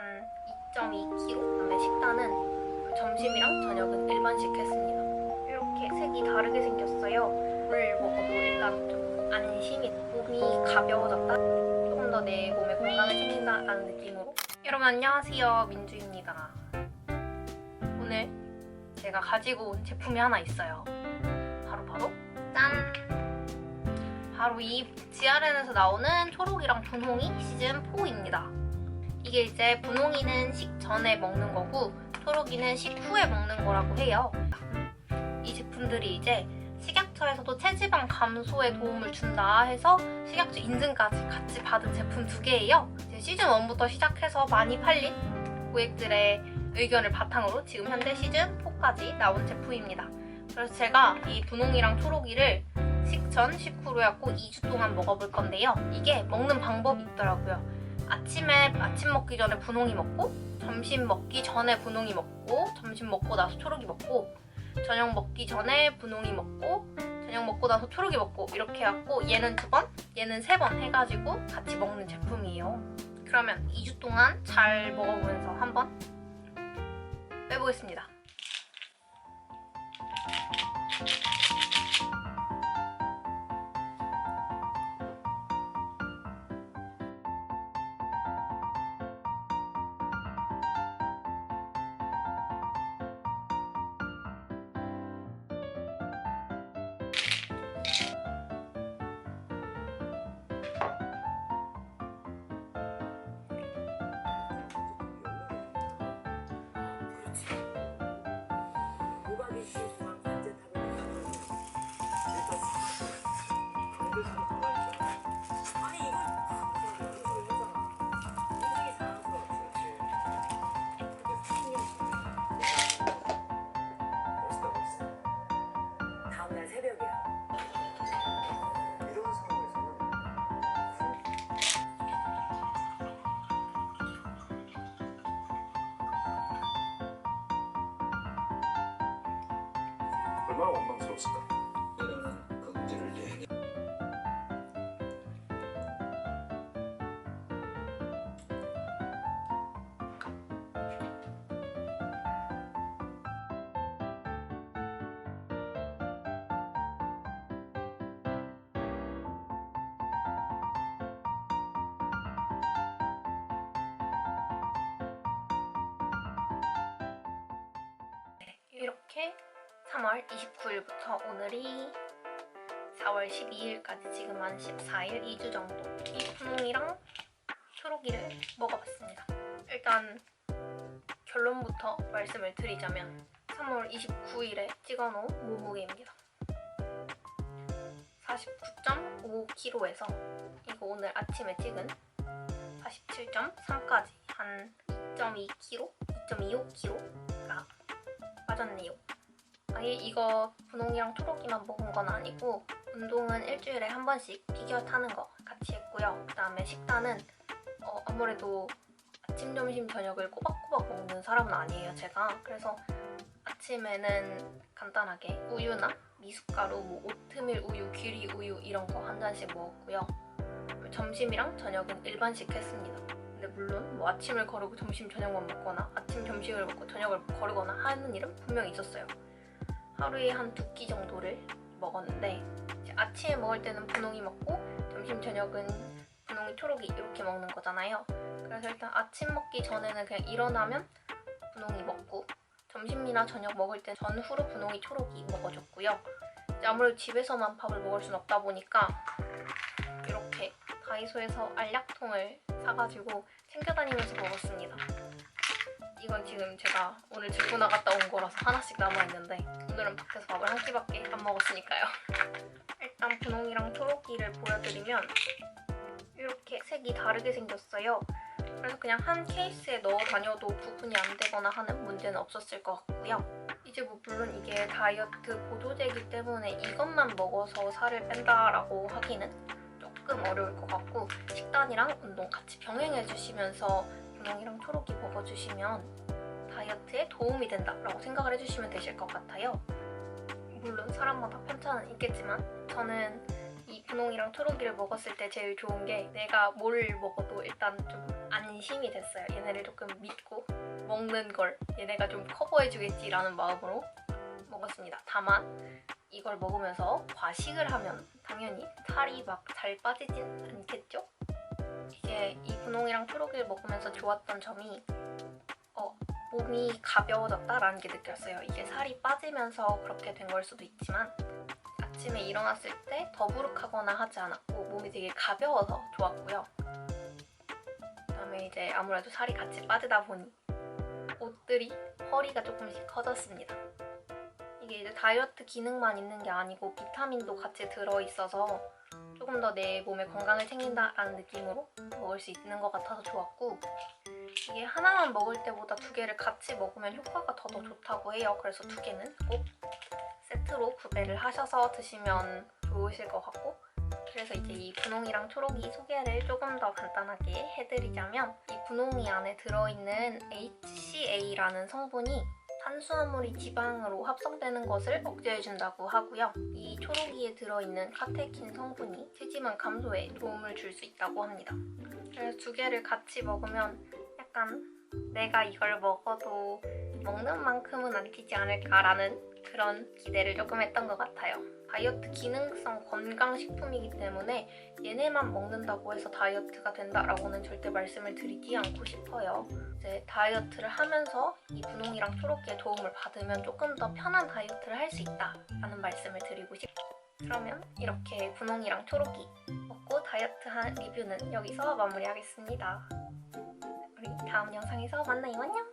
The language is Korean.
한 2.2kg 그다음에 식단은 점심이랑 저녁은 일반식 했습니다. 이렇게 색이 다르게 생겼어요. 물 먹어도 일단 좀 안심이 몸이 가벼워졌다? 조금 더 내 몸에 건강이 생긴다라는 느낌으로. 여러분 안녕하세요. 민주입니다. 오늘 제가 가지고 온 제품이 하나 있어요. 바로 바로? 짠! 바로 이 지아렌에서 나오는 초록이랑 분홍이 시즌 4입니다. 이게 이제 분홍이는 식 전에 먹는 거고 초록이는 식 후에 먹는 거라고 해요. 이 제품들이 이제 식약처에서도 체지방 감소에 도움을 준다 해서 식약처 인증까지 같이 받은 제품 두 개예요. 시즌 1부터 시작해서 많이 팔린 고객들의 의견을 바탕으로 지금 현재 시즌 4까지 나온 제품입니다. 그래서 제가 이 분홍이랑 초록이를 식전, 식후로 해갖고 2주 동안 먹어볼 건데요. 이게 먹는 방법이 있더라고요. 아침에 아침 먹기 전에 분홍이 먹고 점심 먹기 전에 분홍이 먹고 점심 먹고 나서 초록이 먹고 저녁 먹기 전에 분홍이 먹고 저녁 먹고 나서 초록이 먹고 이렇게 해갖고 얘는 두 번, 얘는 세 번 해가지고 같이 먹는 제품이에요. 그러면 2주 동안 잘 먹어보면서 한번 빼보겠습니다. 얼마나 원망스러웠을까? 3월 29일부터 오늘이 4월 12일까지 지금 한 14일, 2주 정도 이 분홍이랑 초록이를 먹어봤습니다. 일단 결론부터 말씀을 드리자면 3월 29일에 찍어놓은 몸무게입니다. 49.5kg에서 이거 오늘 아침에 찍은 47.3까지 한 2.2kg, 2.25kg가 빠졌네요. 아예 이거 분홍이랑 초록이만 먹은 건 아니고 운동은 일주일에 한 번씩 피겨 타는 거 같이 했고요. 그다음에 식단은 어, 아무래도 아침, 점심, 저녁을 꼬박꼬박 먹는 사람은 아니에요, 제가. 그래서 아침에는 간단하게 우유나 미숫가루, 뭐 오트밀 우유, 귀리 우유 이런 거 한 잔씩 먹었고요. 점심이랑 저녁은 일반식 했습니다. 근데 물론 뭐 아침을 거르고 점심 저녁만 먹거나 아침 점심을 먹고 저녁을 거르거나 하는 일은 분명히 있었어요. 하루에 한 두 끼 정도를 먹었는데 아침에 먹을 때는 분홍이 먹고 점심 저녁은 분홍이 초록이 이렇게 먹는 거잖아요. 그래서 일단 아침 먹기 전에는 그냥 일어나면 분홍이 먹고 점심이나 저녁 먹을 때 전후로 분홍이 초록이 먹어줬고요. 아무래도 집에서만 밥을 먹을 순 없다 보니까 이렇게 다이소에서 알약통을 사가지고 챙겨 다니면서 먹었습니다. 이건 지금 제가 오늘 들고 나갔다 온 거라서 하나씩 남아있는데 오늘은 밖에서 밥을 한 끼밖에 안 먹었으니까요. 일단 분홍이랑 초록이를 보여드리면 이렇게 색이 다르게 생겼어요. 그래서 그냥 한 케이스에 넣어 다녀도 구분이 안 되거나 하는 문제는 없었을 것 같고요. 이제 뭐 물론 이게 다이어트 보조제이기 때문에 이것만 먹어서 살을 뺀다라고 하기는 조금 어려울 것 같고 식단이랑 운동 같이 병행해 주시면서 분홍이랑 초록이 먹어주시면 다이어트에 도움이 된다라고 생각을 해주시면 되실 것 같아요. 물론 사람마다 편차는 있겠지만 저는 이 분홍이랑 초록이를 먹었을 때 제일 좋은 게 내가 뭘 먹어도 일단 좀 안심이 됐어요. 얘네를 조금 믿고 먹는 걸 얘네가 좀 커버해주겠지라는 마음으로 먹었습니다. 다만 이걸 먹으면서 과식을 하면 당연히 살이 막 잘 빠지진 않겠죠? 이제 이 분홍이랑 초록이를 먹으면서 좋았던 점이 어, 몸이 가벼워졌다라는 게 느꼈어요. 이게 살이 빠지면서 그렇게 된 걸 수도 있지만 아침에 일어났을 때 더부룩하거나 하지 않았고 몸이 되게 가벼워서 좋았고요. 그다음에 이제 아무래도 살이 같이 빠지다 보니 옷들이 허리가 조금씩 커졌습니다. 이게 이제 다이어트 기능만 있는 게 아니고 비타민도 같이 들어 있어서 조금 더 내 몸에 건강을 챙긴다라는 느낌으로 먹을 수 있는 것 같아서 좋았고 이게 하나만 먹을 때보다 두 개를 같이 먹으면 효과가 더 더 좋다고 해요. 그래서 두 개는 꼭 세트로 구매를 하셔서 드시면 좋으실 것 같고 그래서 이제 이 분홍이랑 초록이 소개를 조금 더 간단하게 해드리자면 이 분홍이 안에 들어있는 HCA라는 성분이 탄수화물이 지방으로 합성되는 것을 억제해준다고 하고요. 이 초록이에 들어있는 카테킨 성분이 체지방 감소에 도움을 줄 수 있다고 합니다. 그래서 두 개를 같이 먹으면 약간 내가 이걸 먹어도 먹는 만큼은 안 찌지 않을까라는 그런 기대를 조금 했던 것 같아요. 다이어트 기능성 건강식품이기 때문에 얘네만 먹는다고 해서 다이어트가 된다라고는 절대 말씀을 드리지 않고 싶어요. 이제 다이어트를 하면서 이 분홍이랑 초록이의 도움을 받으면 조금 더 편한 다이어트를 할 수 있다라는 말씀을 드리고 싶어요. 그러면 이렇게 분홍이랑 초록이 먹고 다이어트한 리뷰는 여기서 마무리하겠습니다. 우리 다음 영상에서 만나요. 안녕!